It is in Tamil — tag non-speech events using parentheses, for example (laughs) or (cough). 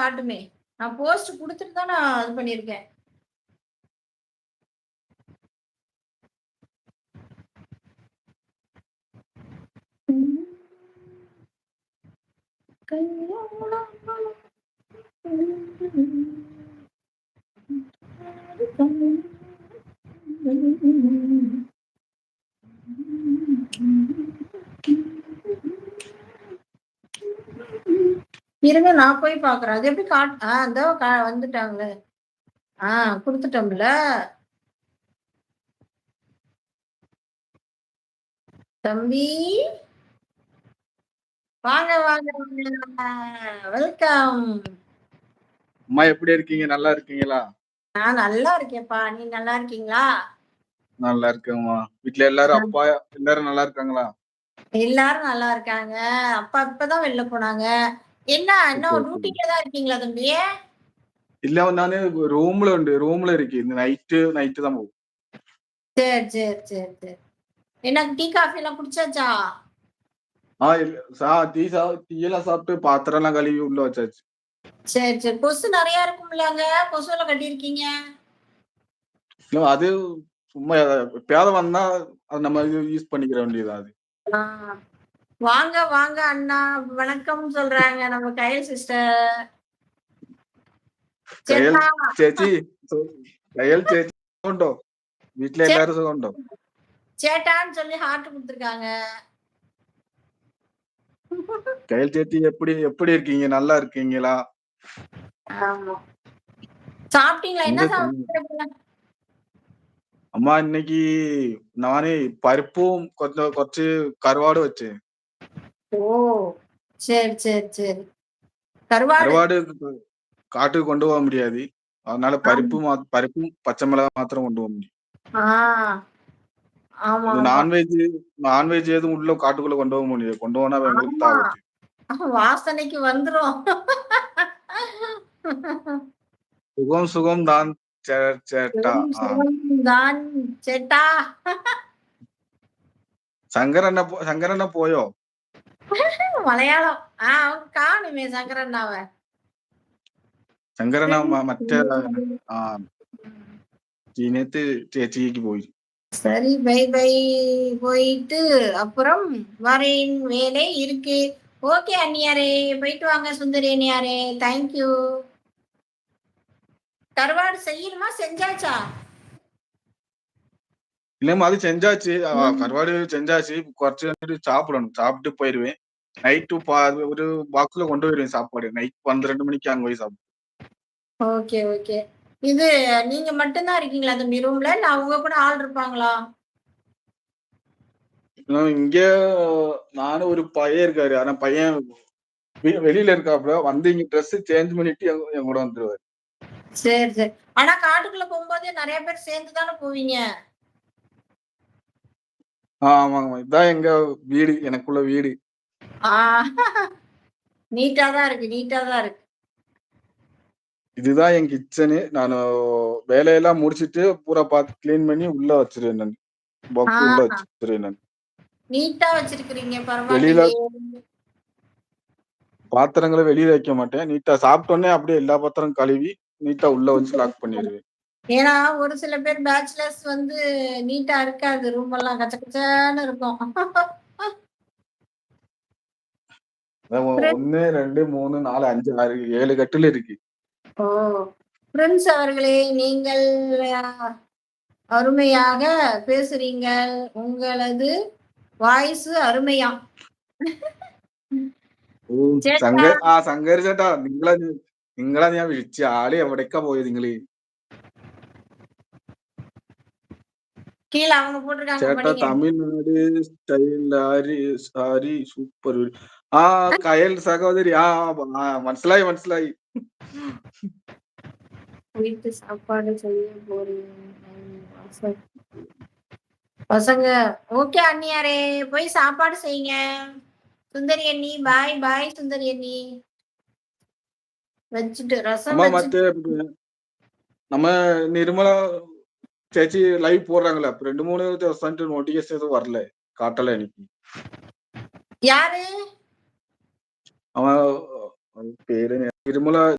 காட்டுமே. நான் போஸ்ட் கொடுத்துட்டு தான் நான் இது பண்ணியிருக்கேன். இருங்க நான் போய் பாக்குறேன். அது எப்படி காட் ஆ இதோ வந்துட்டாங்களே ஆ கொடுத்துட்டோம்ல. தம்பி. வாங்க வாங்க வெல்கம் அம்மா எப்படி இருக்கீங்க? நல்லா இருக்கீங்களா? நான் நல்லா இருக்கேன்ப்பா. நீ நல்லா இருக்கீங்களா? நல்லா இருக்கேம்மா. வீட்ல எல்லாரும் அப்பா எல்லாரும் நல்லா இருக்காங்களா? எல்லாரும் நல்லா இருக்காங்க. அப்பா இப்பதான் வெளில போனாங்க. என்ன என்ன Okay, okay. டியூட்டில தான் இருக்கீங்களா தம்பி இல்ல நானு ரூம்ல ഉണ്ട് റൂമിൽ ഇരിക്കും ഇന്ന് നൈറ്റ് നൈറ്റ് தான் പോകും சரி சரி சரி சரி என்ன டீ காஃபி எல்லாம் குடிச்சாச்சா ஆ இல்ல சா டீ சா டீ எல்லாம் சாப்பிட்டு பாத்திரம் எல்லாம் கழுவி உள்ள வச்சாச்சு சரி சரி கொசு நிறைய இருக்கும்லங்க கொசு எல்லாம் கட்டியிருக்கீங்க இல்ல அது சும்மா எப்பயாவது வந்தா அது நம்ம யூஸ் பண்ணிக்கிற வேண்டியது அது ஆ. வாங்க வாங்க அண்ணா வணக்கம் சொல்றாங்க நம்ம கயல் சிஸ்டர் കയൽ ചേച്ചി കയൽ ചേച്ചി സുഖമുണ്ടോ വീട്ടിലെ എല്ലാരും സുഖമുണ്ടോ சேட்டான்னு சொல்லி ஹார்ட் கொடுத்துருக்காங்க கயல் சேச்சி எப்படி எப்படி இருக்கீங்க நல்லா இருக்கீங்களா ஆமா சாப்பிட்டீங்களா என்ன உங்க- சாப்பிட்டீங்க അമ്മ இன்னைக்கு நானே பருப்பும் கொஞ்சம் കുറച്ച് கருவாடு வச்சேன் ஓ சரி சரி சரி கருவாடு கருவாடு காட்டுக்கு கொண்டு போக முடியாது அதனால பருப்பு மா- பருப்பும் பச்சை மிளகாய் மாத்திரம் கொண்டு போக முடியும் ஆ ஆமா இது ஆமா. நான்வெஜ் நான்வெஜ் எதுவும் உள்ள காட்டுக்குள்ள கொண்டு போக முடியாது கொண்டு போனா எங்களுக்கு ஆமா. தாவத்து வாசனைக்கு வந்துரும் சுகம் சுகம் தான் சே- சேட்டா ஆ. தான் சேட்டா சங்கரண்ண போ சங்கரண்ண போயோ (laughs) மலையாளம். ஆஹ் അവൻ കാണുമേ ശങ്കരണ്ണാവ ശങ്കരണ്ണാവ മറ്റേ ആ ചീനത്ത് ചേച്ചിക്ക് சரி பை பை போயிட்டு அப்புறம் வரேன் வேலை இருக்கு. ஓகே அண்ணியாரே போயிட்டு வாங்க சுந்தரி அண்ணியாரே தேங்க்யூ தருவாடு செய்யணுமா? செஞ்சாச்சா? இல்லம்மா அது செஞ்சாச்சு ஆ, ம். கருவாடு செஞ்சாச்சு കുറച്ച് കഴിഞ്ഞിട്ട് சாப்பிடணும் சாப்பிட்டு போயிருவேன் நைட்டு ஒரு பாக்ஸ்ல கொண்டு போயிருவேன் சாப்பாடு நைட் பன்னிரெண்டு மணிக்கு அங்க போய் சாப்பிடுவேன் ஓகே ஓகே இது நீங்க மட்டும்தான் இருக்கீங்களா தம்பி ரூம்ல இல்ல அவங்க கூட ஆள் இருப்பாங்களா இன்னும் இங்க நானும் ஒரு பையன் இருக்காரு ஆனா பையன் வெ- வெளியில இருக்காப்புல வந்து இங்க ட்ரெஸ் சேஞ்ச் பண்ணிட்டு என் என் கூட வந்துருவாரு சரி சரி ஆனா காட்டுக்குள்ள போகும்போது நிறைய பேர் சேர்ந்து தானே போவீங்க ஆ, ஆமாங்க இதான் எங்க வீடு. எனக்குள்ள வீடு. ஆ. நீட்டா தான் இருக்கு. நீட்டா தான் இருக்கு. இதுதான் என் கிச்சனு. நான் வேலையெல்லாம் முடிச்சிட்டு பூரா பார்த்து க்ளீன் பண்ணி உள்ள வச்சிருவேன் நான். பாக்ஸ் ஆ. உள்ள வச்சிருவேன் நான். நீட்டா வச்சிருக்கிறீங்க வெளியில- பரவாயில்லையே பாத்திரங்களை வெளியில வைக்க மாட்டேன். நீட்டா சாப்பிட்டோன்னே அப்படியே எல்லா பாத்திரம் கழுவி நீட்டா உள்ள வச்சு லாக் பண்ணிடுவேன். ஏன்னா ஒரு சில பேர் பேச்சுலர்ஸ் வந்து நீட்டா இருக்காது ரூம் எல்லாம் கச்ச கச்சன்னு இருக்கும் அதான் ஒ- ஒண்ணு ரெண்டு மூணு நாலு அஞ்சு ஆறு ஏழு கட்டில் இருக்கு ஓ பிரின்ஸ் அவர்களே நீங்கள் அஹ், அருமையாக பேசுறீங்க உங்களது வாய்ஸ் அருமையா ഓ, ചേട്ടാ. ശങ്കർ ആ ശങ്കർ ചേട്ടാ നിങ്ങളെ നിങ്ങളെ ഞാൻ വിളിച്ച ആള് എവിടേക്കാ പോയത് നിങ്ങള് கீழ அவங்க போட்டிருக்காங்க தமிழ்நாடு ஸ்டைல் ஆரி சாரி சூப்பர் ஆ கயல் சகோதரி. ஆ ஆ, மனசிலாய் வீட்டு சாப்பாடு செய்ய போறீங்க. பசங்க- ஓகே அண்ணியாரே போய் சாப்பாடு செய்யுங்க. சுந்தரி அண்ணி பாய் பாய் சுந்தரி அண்ணி. வச்சுட்டு ரசம் அம்மா வச்சுட்டு நம்ம நிர்மலா ചേച്ചി ലൈവ് പോടുறாங்கல அப்ப ரெண்டு மூணு ദിവസമായിട്ട് നോട്ടിഫിക്കേഷൻ ഒന്നും വരല കാട്ടല എനിക്ക് யாரு അവൻ പേര് ഞാൻ- തിരുമല